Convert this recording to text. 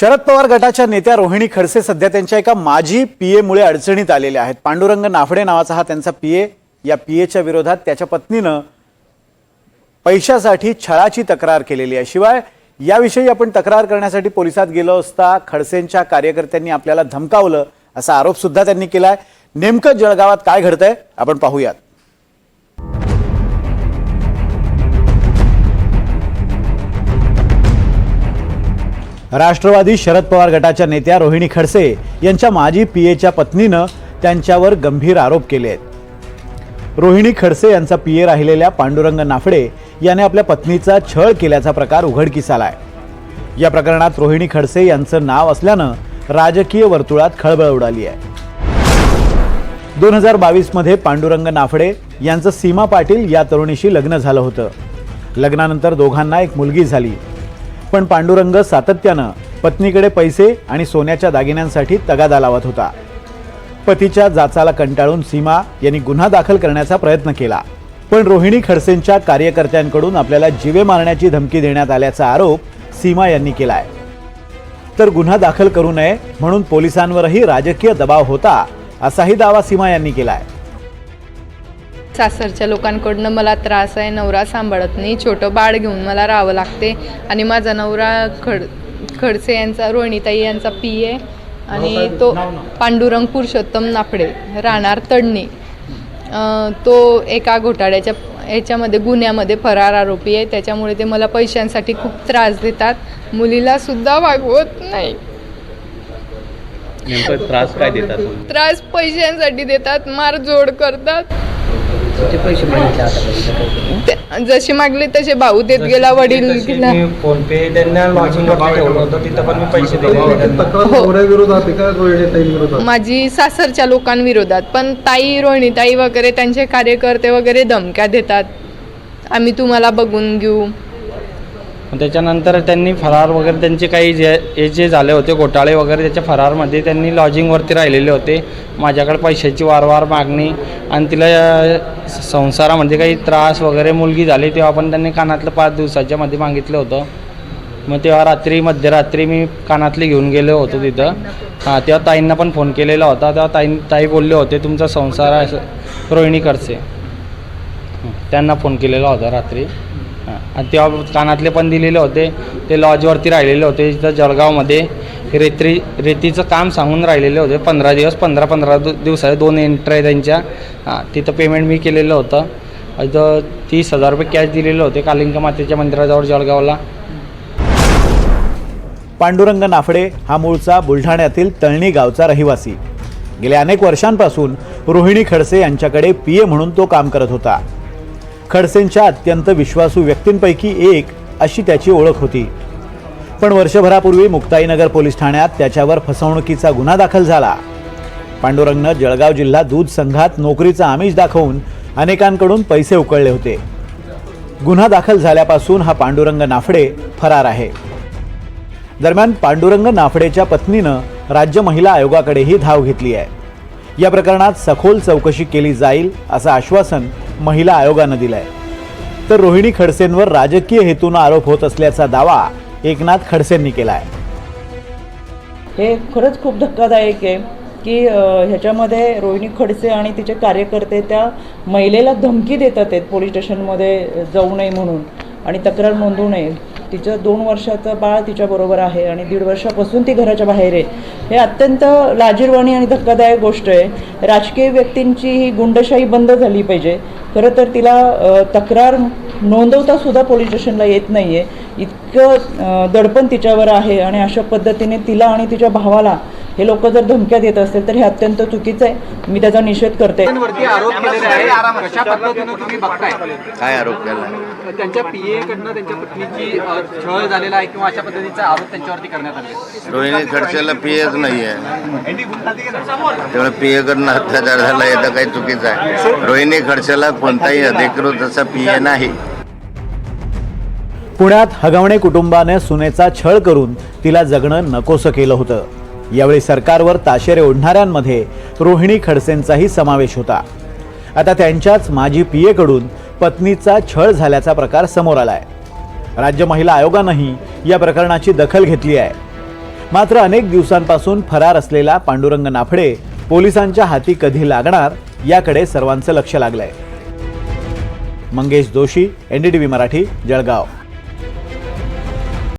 शरद पवार गटाच्या नेत्या रोहिणी खडसे सध्या त्यांच्या एका माजी पी एमुळे अडचणीत आलेल्या आहेत. पांडुरंग नाफडे नावाचा हा त्यांचा पीए. या पीएच्या विरोधात त्याच्या पत्नीनं पैशासाठी छळाची तक्रार केलेली आहे. शिवाय याविषयी आपण तक्रार करण्यासाठी पोलिसात गेलो असता खडसेंच्या कार्यकर्त्यांनी आपल्याला धमकावलं असा आरोप सुद्धा त्यांनी केलाय. नेमकं जळगावात काय घडतंय आपण पाहूयात. राष्ट्रवादी शरद पवार गटाच्या नेत्या रोहिणी खडसे यांच्या माजी पीएच्या पत्नीनं त्यांच्यावर गंभीर आरोप केले आहेत रोहिणी खडसे यांचा पीए राहिलेल्या पांडुरंग नाफडे याने आपल्या पत्नीचा छळ केल्याचा प्रकार उघडकीस आला आहे. या प्रकरणात रोहिणी खडसे यांचं नाव असल्यानं राजकीय वर्तुळात खळबळ उडाली आहे. दोन हजार बावीसमध्ये पांडुरंग नाफडे यांचं सीमा पाटील या तरुणीशी लग्न झालं होतं. लग्नानंतर दोघांना एक मुलगी झाली. पण पांडुरंग सातत्यानं पत्नीकडे पैसे आणि सोन्याच्या दागिन्यांसाठी तगादा लावत होता. पतीच्या जाचाला कंटाळून सीमा यांनी गुन्हा दाखल करण्याचा प्रयत्न केला. पण रोहिणी खडसेंच्या कार्यकर्त्यांकडून आपल्याला जीवे मारण्याची धमकी देण्यात आल्याचा आरोप सीमा यांनी केलाय. तर गुन्हा दाखल करू नये म्हणून पोलिसांवरही राजकीय दबाव होता असाही दावा सीमा यांनी केलाय. सासरच्या लोकांकडनं मला त्रास आहे नवरा सांभाळत नाही छोटं बाळ घेऊन मला राहावं लागते आणि माझा नवरा खड खडसे यांचा रोहिणीताई यांचा पी आहे आणि तो पांडुरंग पुरुषोत्तम नाफडे राहणार तडणी. तो एका घोटाळ्याच्या ह्याच्यामध्ये गुन्ह्यामध्ये फरार आरोपी आहे. त्याच्यामुळे ते मला पैशांसाठी खूप त्रास देतात. मुलीला सुद्धा वागवत नाही. त्रास काय देतात त्रास पैशांसाठी देतात मारझोड करतात. किती पैसे मागितले आतापर्यंत ते- जसे मागले तसे भाऊ देत गेला वडील गेला फोन पे त्यांना लॉजिंग वर ठेवलं होतं तिथं पण मी पैसे दिले होते त्यांना. तक्रार विरोधात आहे का रोहिणी विरोधात माझी सासरच्या लोकांविरोधात पण ताई रोहिणीताई वगैरे त्यांचे कार्यकर्ते वगैरे धमक्या देतात. आम्ही तुम्हाला बघून घेऊ. त्याच्यानंतर त्यांनी फरार वगैरे त्यांचे काही जे हे जे झाले होते घोटाळे वगैरे त्याच्या फरारमध्ये त्यांनी लॉजिंगवरती राहिलेले होते. माझ्याकडे पैशाची वारंवार मागणी आणि तिला संसारामध्ये काही त्रास वगैरे मुलगी झाली तेव्हा पण त्यांनी कानातलं पाच दिवसाच्या मध्ये मागितलं होतं. मग तेव्हा रात्री मध्यरात्री मी कानातले घेऊन गेलो होतो तिथं. हां तेव्हा ताईंना पण फोन केलेला होता. तेव्हा ताई ताई बोलले होते तुमचा संसार रोहिणी करसे त्यांना फोन केलेला होता रात्री. आणि तेव्हा कानातले पण दिलेले होते. ते लॉजवरती राहिलेले होते तिथं जळगावमध्ये. रेत्री रेतीचं काम सांगून राहिलेले होते. पंधरा दिवस पंधरा पंधरा दिवस दिवसाचे दोन एंट्री आहे त्यांच्या. हां तिथं पेमेंट मी केलेलं होतं. इथं तीस हजार रुपये कॅश दिलेले होते कालिंका मातेच्या मंदिराजवळ जळगावला. पांडुरंग नाफडे हा मूळचा बुलढाण्यातील तळणी गावचा रहिवासी. गेल्या अनेक वर्षांपासून रोहिणी खडसे यांच्याकडे पी ए म्हणून तो काम करत होता. खडसेंच्या अत्यंत विश्वासू व्यक्तींपैकी एक अशी त्याची ओळख होती. पण वर्षभरापूर्वी मुक्ताईनगर पोलीस ठाण्यात त्याच्यावर फसवणुकीचा गुन्हा दाखल झाला. पांडुरंगनं जळगाव जिल्हा दूध संघात नोकरीचा आमिष दाखवून अनेकांकडून पैसे उकळले होते. गुन्हा दाखल झाल्यापासून हा पांडुरंग नाफडे फरार आहे. दरम्यान पांडुरंग नाफडेच्या पत्नीनं राज्य महिला आयोगाकडेही धाव घेतली आहे. या प्रकरणात सखोल चौकशी केली जाईल असं आश्वासन महिला आयोगानं दिलाय. तर रोहिणी खडसेंवर राजकीय हेतून आरोप होत असल्याचा दावा एकनाथ खडसेंनी केलाय. हे खरंच खूप धक्कादायक आहे की ह्याच्यामध्ये रोहिणी खडसे आणि तिचे कार्यकर्ते त्या महिलेला धमकी देतात आहेत पोलीस स्टेशनमध्ये जाऊ नये म्हणून आणि तक्रार नोंदवू नये. तिचं दोन वर्षाचं बाळ तिच्याबरोबर आहे आणि दीड वर्षापासून ती घराच्या बाहेर आहे. हे अत्यंत लाजीरवाणी आणि धक्कादायक गोष्ट आहे. राजकीय व्यक्तींची ही गुंडशाही बंद झाली पाहिजे. खरं तर तिला तक्रार नोंदवता सुद्धा पोलीस स्टेशनला येत नाही आहे इतकं दडपण तिच्यावर आहे आणि अशा पद्धतीने तिला आणि तिच्या भावाला हे लोक जर धमक्या देत असतील तर हे अत्यंत चुकीचं आहे. मी त्याचा निषेध करते. वरती आरोप केलेले आहे. कशा पद्धतीनं तुम्ही बघताय? काय आरोप केला? त्यांच्या पीए कडनं त्यांच्या पत्नीची छळ झालेला आहे किंवा अशा पद्धतीचा आरोप त्यांच्यावरती करण्यात आले रोहिणी खडसेला पीएच नाहीये. त्यामुळे पीए कडनं अत्याचार झाला हे तर काही चुकीचं आहे. रोहिणी खडसेला कोणताही अधिकृत असा पीए नाही. पुण्यात हगवणे कुटुंबाने सुनेचा छळ करून तिला जगणं नकोसं केलं होतं. यावेळी सरकारवर ताशेरे ओढणाऱ्यांमध्ये रोहिणी खडसेंचाही समावेश होता. आता त्यांच्याच माजी पीएकडून पत्नीचा छळ झाल्याचा प्रकार समोर आलाय. राज्य महिला आयोगानंही या प्रकरणाची दखल घेतली आहे. मात्र अनेक दिवसांपासून फरार असलेला पांडुरंग नाफडे पोलिसांच्या हाती कधी लागणार याकडे सर्वांचं लक्ष लागलंय. मंगेश जोशी एनडीटीव्ही मराठी जळगाव.